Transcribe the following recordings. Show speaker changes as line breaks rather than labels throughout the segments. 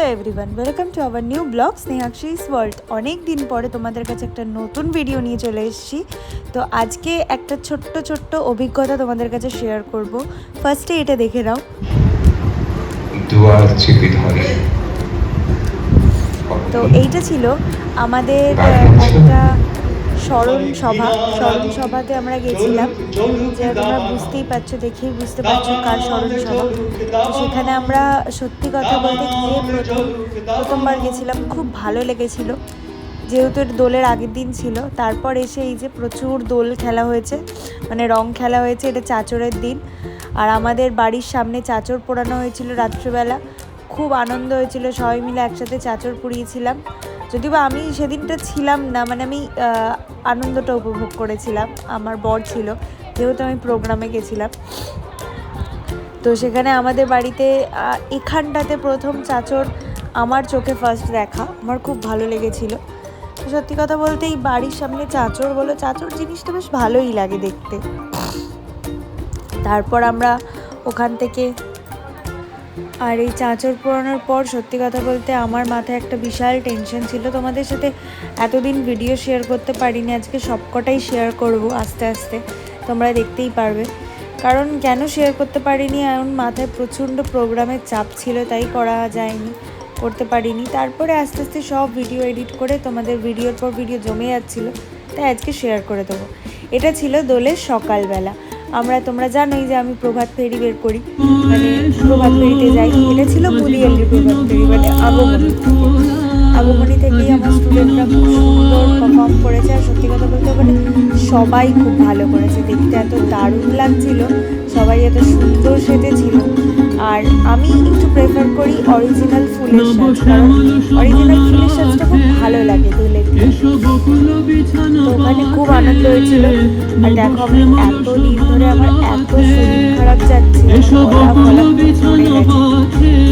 Hello everyone welcome to our new blog Snehakshi's world. অনেক দিন পরে তোমাদের কাছে একটা নতুন ভিডিও নিয়ে চলে এসেছি। তো আজকে একটা ছোট্ট ছোট্ট অভিজ্ঞতা তোমাদের কাছে শেয়ার করব। ফার্স্টে এটা দেখে নাও।
দুয়ার চেপে ধরে।
তো এইটা ছিল আমাদের একটা স্মরণ সভা, স্মরণ সভাতে আমরা গেছিলাম। যে তোমরা বুঝতেই পারছ, দেখেই বুঝতে পারছ কার স্মরণ সভা। সেখানে আমরা সত্যি কথা বলতে গিয়ে প্রথম, প্রথমবার গেছিলাম। খুব ভালো লেগেছিল। যেহেতু দোলের আগের দিন ছিল, তারপর এসে এই যে প্রচুর দোল খেলা হয়েছে মানে রং খেলা হয়েছে, এটা চাচরের দিন। আর আমাদের বাড়ির সামনে চাচর পোড়ানো হয়েছিল রাত্রিবেলা। খুব আনন্দ হয়েছিল, সবাই মিলে একসাথে চাচর পুড়িয়েছিলাম। যদিও বা আমি সেদিনটা ছিলাম না মানে আমি আনন্দটা উপভোগ করেছিলাম। আমার বর ছিল, যেহেতু আমি প্রোগ্রামে গেছিলাম। তো সেখানে আমাদের বাড়িতে এখানটাতে প্রথম চাচর আমার চোখে ফার্স্ট দেখা। আমার খুব ভালো লেগেছিল। তো সত্যি কথা বলতে এই বাড়ির সামনে চাচর বলো, চাচর জিনিসটা বেশ ভালোই লাগে দেখতে। তারপর আমরা ওখান থেকে আর এই চাঁচর পোড়ানোর পর সত্যি কথা বলতে আমার মাথায় একটা বিশাল টেনশন ছিল। তোমাদের সাথে এতদিন ভিডিও শেয়ার করতে পারিনি, আজকে সবকটাই শেয়ার করব আস্তে আস্তে। তোমরা দেখতেই পারবে। কারণ কেন শেয়ার করতে পারিনি? এমন মাথায় প্রচণ্ড প্রোগ্রামের চাপ ছিল, তাই করা যায়নি, করতে পারিনি। তারপরে আস্তে আস্তে সব ভিডিও এডিট করে তোমাদের ভিডিওর পর ভিডিও জমে যাচ্ছিল, তাই আজকে শেয়ার করে দেবো। এটা ছিল দোলের সকালবেলা। আমরা, তোমরা জানোই যে আমি প্রভাত ফেরি বের করি। মানে প্রভাত ফেরিতে যাই। এটা ছিল বুলিয়ালির প্রভাত ফেরি মানে আগমনী। আগমনী থেকেই আমার স্টুডেন্টরা খুব সুন্দর পারফর্ম করেছে। আর সত্যি কথা বলতে মানে সবাই খুব ভালো করেছে। দেখতে এত দারুণ লাগছিল। সবাই এত সুন্দর সেজেছিল। আর আমি একটু প্রেফার করি অরিজিনাল ফুলের সাজ কারণ অরিজিনাল ফুলের সাজটা খুব ভালো লাগে দোলের দিনে। তো ওখানে খুব আনন্দ হয়েছিল। আর দেখো আমি এত দিন ধরে আমার এত শরীর খারাপ যাচ্ছে।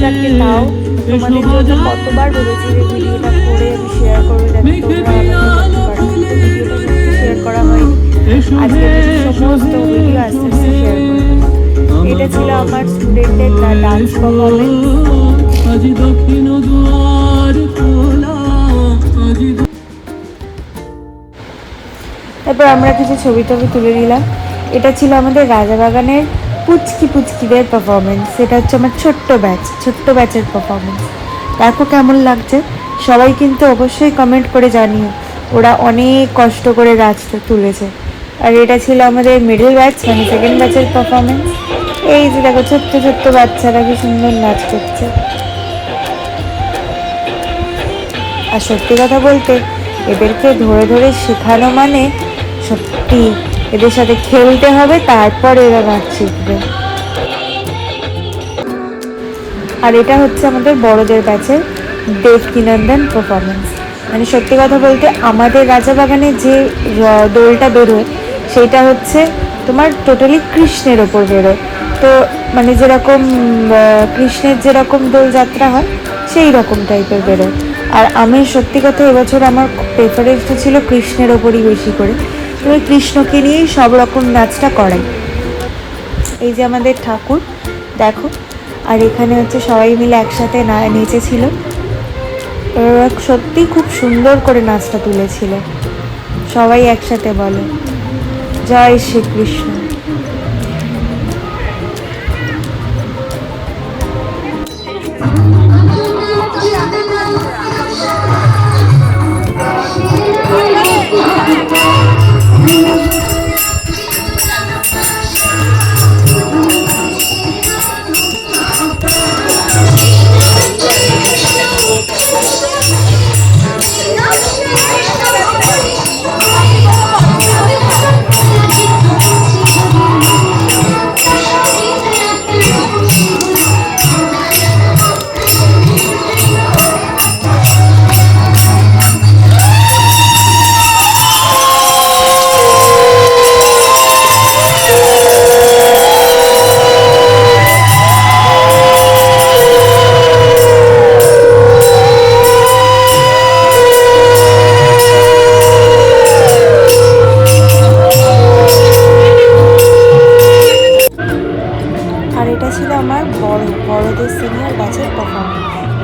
যাকে তাও তোমাদের জন্য কতবার ভেবেছি যে ভিডিওটা করে আমি শেয়ার করব যাতে তোমরা শেয়ার করা হয়নি। আজকে সমস্ত ভিডিও আস্তে আস্তে শেয়ার ছিল আমার স্টুডেন্টের ডান্স পারফরমেন্স তারপর আমরা কিছু ছবি টবি তুলে নিলাম। এটা ছিল আমাদের রাজাবাগানের পুচকি পুচকিদের পারফরমেন্স সেটা হচ্ছে আমার ছোট্ট ব্যাচ ছোট্ট ব্যাচের পারফরমেন্স দেখো কেমন লাগছে। সবাই কিন্তু অবশ্যই কমেন্ট করে জানিও। ওরা অনেক কষ্ট করে নাচটা তুলেছে। আর এটা ছিল আমাদের মিডল ব্যাচ মানে সেকেন্ড ব্যাচের পারফরমেন্স এই যে দেখো ছোট্ট ছোট্ট বাচ্চারা কি সুন্দর নাচ করছে। আর সত্যি কথা বলতে, এদেরকে ধরে ধরে শেখানো মানে সত্যি এদের সাথে খেলতে হবে, তারপর এরা নাচ শিখবে। আর এটা হচ্ছে আমাদের বড়দের ব্যাচের দেবকিনন্দন পারফরমেন্স মানে সত্যি কথা বলতে আমাদের রাজাবাগানে যে দোলটা বেরোয় সেইটা হচ্ছে তোমার টোটালি কৃষ্ণের ওপর বেরোয়। তো মানে যেরকম কৃষ্ণের যেরকম দোলযাত্রা হয়, সেই রকম টাইপের বেরোয়। আর আমি সত্যি কথা এবছর আমার প্রেফারেন্সটা ছিল কৃষ্ণের ওপরই বেশি করে। তো ওই কৃষ্ণকে নিয়েই সব রকম নাচটা করাই। এই যে আমাদের ঠাকুর, দেখো। আর এখানে হচ্ছে সবাই মিলে একসাথে না, নেচেছিল। সত্যি খুব সুন্দর করে নাচটা তুলেছিল। সবাই একসাথে বলে, জয় শ্রীকৃষ্ণ। গাছের পারফরমেন্স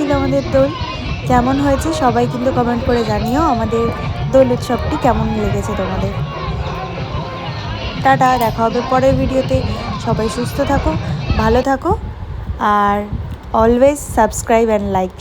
ছিল আমাদের দোল। কেমন হয়েছে সবাই কিন্তু কমেন্ট করে জানিও আমাদের দোল উৎসবটি কেমন লেগেছে তোমাদের। টাটা, দেখা হবে পরের ভিডিওতে। সবাই সুস্থ থাকো, ভালো থাকো, আর অলওয়েজ সাবস্ক্রাইব অ্যান্ড লাইক